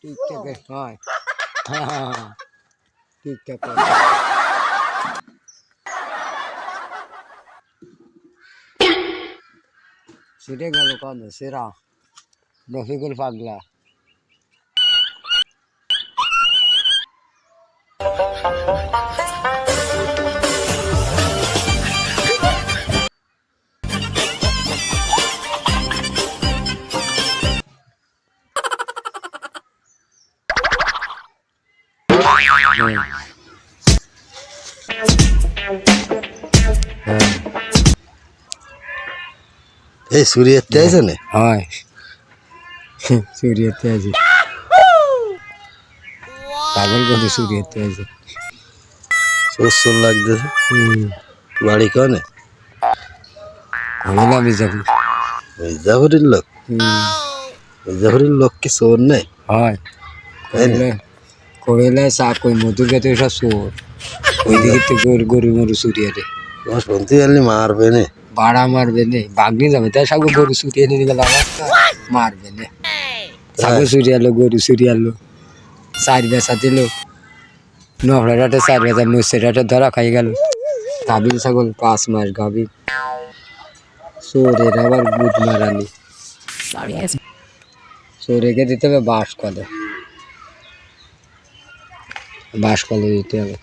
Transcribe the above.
TikTok হয় TikTok সেটা গেল কত সেরা রফিকুল পাগলা এই সুরিয়াতে আছে না? হয়। সূর্যতে আছে। পাগল করে সূর্যতে আছে। সুর লাগতেছে বাড়ি কনে হলাম যখন মির্জাফরের লোক? হুম। মির্জাফরের লোক কি চোর নেই হয়। কইলে চাপ কই মধু খেতে সব চোর। ওইদিকে তো গরু গরু মরু চুরিয়ে রে তোমার শুনতে জানলি মারবে না। বাড়া মারবে নে বাগনি যাবে। তাই সব গরু চুরিয়ে নিয়ে গেল মারবে নে। সাগু চুরিয়ালো গরু চুরিয়ালো চার বেচা দিল। নহড়াটা চার বেচা মুসেরাটা ধরা খাই গেল। গাভীর ছাগল পাঁচ মাস গাভীর। চোরের আবার বুধ মারানি। চোরেকে দিতে হবে বাঁশ কলে বাঁশ কলে দিতে হবে।